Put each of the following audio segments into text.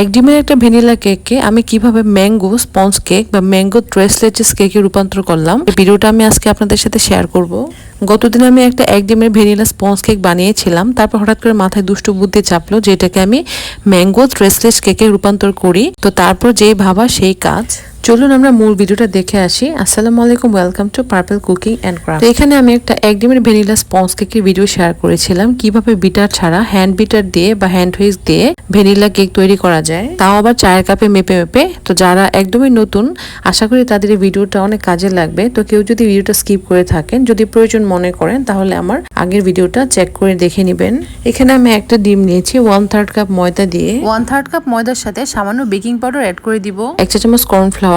এক ডিমের একটা ভ্যানিলা কেককে আমি কীভাবে ম্যাঙ্গো স্পঞ্জ কেক বা ম্যাঙ্গো ড্রেসলেটেস কেকে রূপান্তর করলাম ভিডিওটা আমি আজকে আপনাদের সাথে শেয়ার করব। গতদিন আমি একটা এক ডিমের ভ্যানিলা স্পঞ্জ কেক বানিয়েছিলাম, তারপর হঠাৎ করে মাথায় দুষ্টু বুদ্ধি চাপলো যেটাকে আমি ম্যাঙ্গো ট্রেসলেস কেকে রূপান্তর করি। তো তারপর যেই ভাবা সেই কাজ। চলুন আমরা মূল ভিডিওটা দেখে আসি। আসসালামু আলাইকুম welcome to purple cooking and craft এখানে আমি একটা এক ডিমের ভ্যানিলা স্পঞ্জ কেকের ভিডিও শেয়ার করেছিলাম। কীভাবে বিটার ছাড়া হ্যান্ড বিটার দিয়ে বা হ্যান্ড হুইস দিয়ে ভ্যানিলা কেক তৈরি করা যায় তাও আবার চায়ের কাপে মেপে মেপে। তো যারা একদমই নতুন আশা করি তাদের এই ভিডিওটা অনেক কাজে লাগবে। তো কেউ যদি ভিডিওটা স্কিপ করে থাকেন যদি প্রয়োজন মনে করেন তাহলে আমার আগের ভিডিওটা চেক করে দেখে নেবেন। এখানে আমি একটা ডিম নিয়েছি ওয়ান থার্ড কাপ ময়দা দিয়ে। ওয়ান থার্ড কাপ ময়দার সাথে সামান্য বেকিং পাউডার অ্যাড করে দিব। এক চা চামচ কর্নফ্লাওয়ার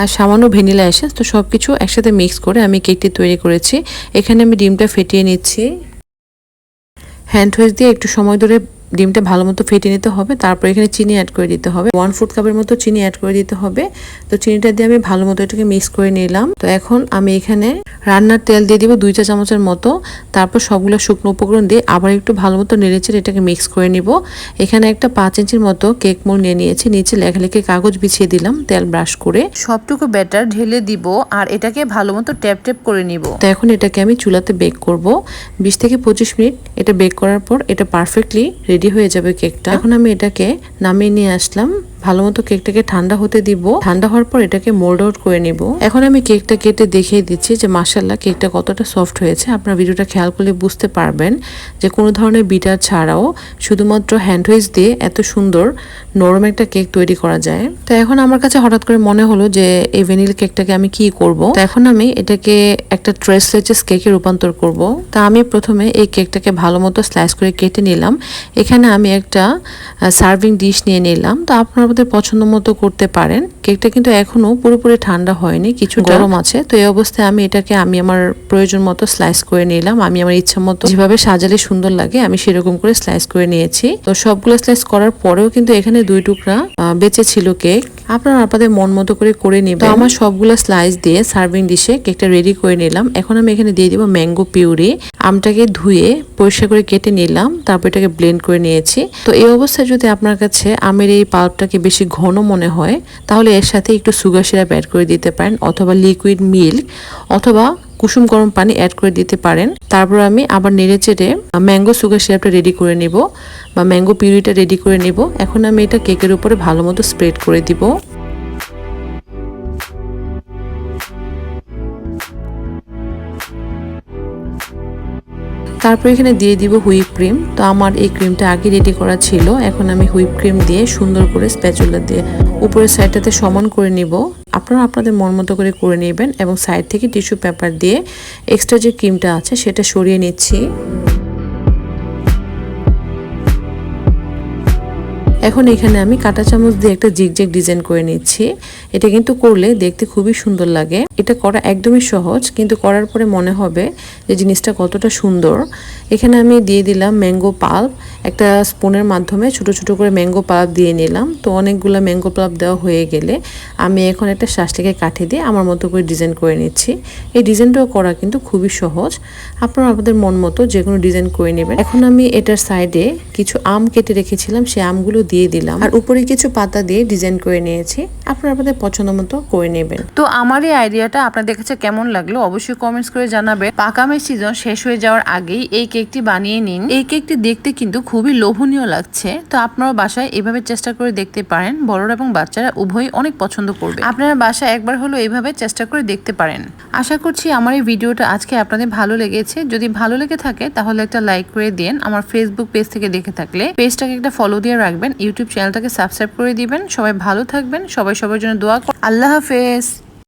আর সামান্য ভ্যানিলা এসেন্স, তো সব কিছু একসাথে মিক্স করে আমি কেকটি তৈরি করেছি। এখানে আমি ডিমটা ফেটিয়ে নিচ্ছি। হ্যান্ড ওয়েশ দিয়ে একটু সময় ধরে ডিমটা ভালো মতো ফেটে নিতে হবে। তারপর এখানে চিনি অ্যাড করে দিতে হবে। ওয়ান ফুড কাপের মতো চিনি অ্যাড করে দিতে হবে। তো চিনিটা দিয়ে আমি ভালো মতো এটাকে মিক্স করে নিলাম। তো এখন আমি এখানে রান্নার তেল দিয়ে দিব দুই চা চামচের মতো। তারপর সবগুলো শুকনো উপকরণ দিয়ে আবার একটু ভালো মতো নেড়েচেড়ে এটাকে মিক্স করে নিব। এখানে একটা পাঁচ ইঞ্চির মতো কেক মোল নিয়ে নিয়েছি। নিচে লেখালেখি কাগজ বিছিয়ে দিলাম তেল ব্রাশ করে। সবটুকু ব্যাটার ঢেলে দিব আর এটাকে ভালো মতো ট্যাপ ট্যাপ করে নিব। তো এখন এটাকে আমি চুলাতে বেক করব। বিশ থেকে পঁচিশ মিনিট এটা বেক করার পর এটা পারফেক্টলি রেডি হয়ে যাবে কেকটা এখন আমি এটাকে নামিয়ে নিয়ে আসলাম। ভালো মতো কেকটাকে ঠান্ডা হতে দিব। ঠান্ডা হওয়ার পর এটাকে মোল্ড আউট করে নিব। এখন আমি কেকটা কেটে দেখিয়ে দিচ্ছি যে মাসাল্লাহ কেকটা কতটা সফট হয়েছে। আপনার ভিডিওটা খেয়াল করলে বুঝতে পারবেন যে কোনো ধরনের বিটার ছাড়াও শুধুমাত্র হ্যান্ড হুইস দিয়ে এত সুন্দর, নরম একটা কেক তৈরি করা যায়। তো এখন আমার কাছে হঠাৎ করে মনে হলো যে এই ভ্যানিল কেকটাকে আমি কি করব? তো এখন আমি এটাকে একটা ট্রেস লেচেস কেকে রূপান্তর করব। তা আমি প্রথমে এই কেকটাকে ভালো মতো স্লাইস করে কেটে নিলাম। এখানে আমি একটা সার্ভিং ডিশ নিয়ে নিলাম। তো আপনারা আপনাদের পছন্দ মতো করতে পারেন। কেকটা কিন্তু এখনও পুরোপুরি ঠান্ডা হয়নি কিছু গরম আছে। তো এই অবস্থায় আমি এটাকে আমি আমার প্রয়োজন মতো স্লাইস করে নিলাম। আমি আমার ইচ্ছা মতো যেভাবে সাজালে সুন্দর লাগে আমি সেরকম করে স্লাইস করে নিয়েছি। তো সবগুলো স্লাইস করার পরেও কিন্তু এখানে দুই টুকরা বেঁচে ছিল কেক। আপনারা আপনাদের মন মতো করে করে নেবেন। আমার সবগুলো স্লাইস দিয়ে সার্ভিং ডিশে কেকটা রেডি করে নিলাম। এখন আমি এখানে দিয়ে দিব ম্যাঙ্গো পিউরি আমটাকে ধুয়ে পরিষ্কার করে কেটে নিলাম, তারপর এটাকে ব্লেন্ড করে নিয়েছি। তো এই অবস্থায় যদি আপনার কাছে আমের এই পাল্পটাকে বেশি ঘন মনে হয়, তাহলে এর সাথে একটু সুগার সিরাপ অ্যাড করে দিতে পারেন, অথবা লিকুইড মিল্ক অথবা কুসুম গরম পানি অ্যাড করে দিতে পারেন। তারপর আমি আবার নেড়ে চেড়ে ম্যাঙ্গো সুগার সিরাপটা রেডি করে নিব বা ম্যাঙ্গো পিউরিটা রেডি করে নিব। এখন আমি এটা কেকের উপরে ভালো মতো স্প্রেড করে দিব। তারপর এখানে দিয়ে দিব হুইপ ক্রিম। তো আমার এই ক্রিমটা আগে রেডি করা ছিল। এখন আমি হুইপ ক্রিম দিয়ে সুন্দর করে স্প্যাচুলা দিয়ে উপরের সাইডটাতে সমান করে নিব। আপনারা আপনাদের মন মতো করে করে নেবেন এবং সাইড থেকে টিস্যু পেপার দিয়ে এক্সট্রা যে ক্রিমটা আছে সেটা সরিয়ে নিচ্ছি। এখন এখানে আমি কাঁটা চামচ দিয়ে একটা জিগজ্যাগ ডিজাইন করে নিচ্ছি। এটা কিন্তু করলে দেখতে খুবই সুন্দর লাগে। এটা করা একদমই সহজ, কিন্তু করার পরে মনে হবে যে জিনিসটা কতটা সুন্দর। এখানে আমি দিয়ে দিলাম ম্যাঙ্গো পাল্প। একটা স্পুনের মাধ্যমে ছোট ছোট করে ম্যাঙ্গো পাল্প দিয়ে নিলাম। তো অনেকগুলো ম্যাঙ্গো পাল্প দেওয়া হয়ে গেলে আমি এখন একটা শ্বাসটাকে কাঠি দিয়ে আমার মতো করে ডিজাইন করে নিচ্ছি। এই ডিজাইনটাও করা কিন্তু খুবই সহজ। আপনারা আপনাদের মন মতো যে কোনো ডিজাইন করে নেবেন। এখন আমি এটার সাইডে কিছু আম কেটে রেখেছিলাম। সেই আমগুলো দিয়ে দিলাম। আর উপরে কিছু পাতা দিয়ে ডিজাইন করে নিয়েছি। আপনারা আপনাদের পছন্দ মতো করে নেবেন। তো আমার এই আইডিয়াটা আপনাদের কাছে কেমন লাগল অবশ্যই কমেন্টস করে জানাবে পাকামের সিজন শেষ হয়ে যাওয়ার আগেই এই কেকটি বানিয়ে নিন। এই কেকটি দেখতে কিন্তু খুবই লোভনীয় লাগছে। তো আপনারা বাসায় এভাবে চেষ্টা করে দেখতে পারেন। বড়রা এবং বাচ্চারা উভয়ই অনেক পছন্দ করবে। আপনারা বাসায় একবার হলো এইভাবে চেষ্টা করে দেখতে পারেন। আশা করছি আমার এই ভিডিওটা আজকে আপনাদের ভালো লেগেছে। যদি ভালো লেগে থাকে তাহলে একটা লাইক করে দিন। আমার ফেসবুক পেজ থেকে দেখে থাকলে পেজটাকে একটা ফলো দিয়ে রাখবেন। ইউটিউব চ্যানেলটাকে সাবস্ক্রাইব করে দিবেন। সবাই ভালো থাকবেন। সবাই সবার জন্য দোয়া আল্লাহ হাফেজ।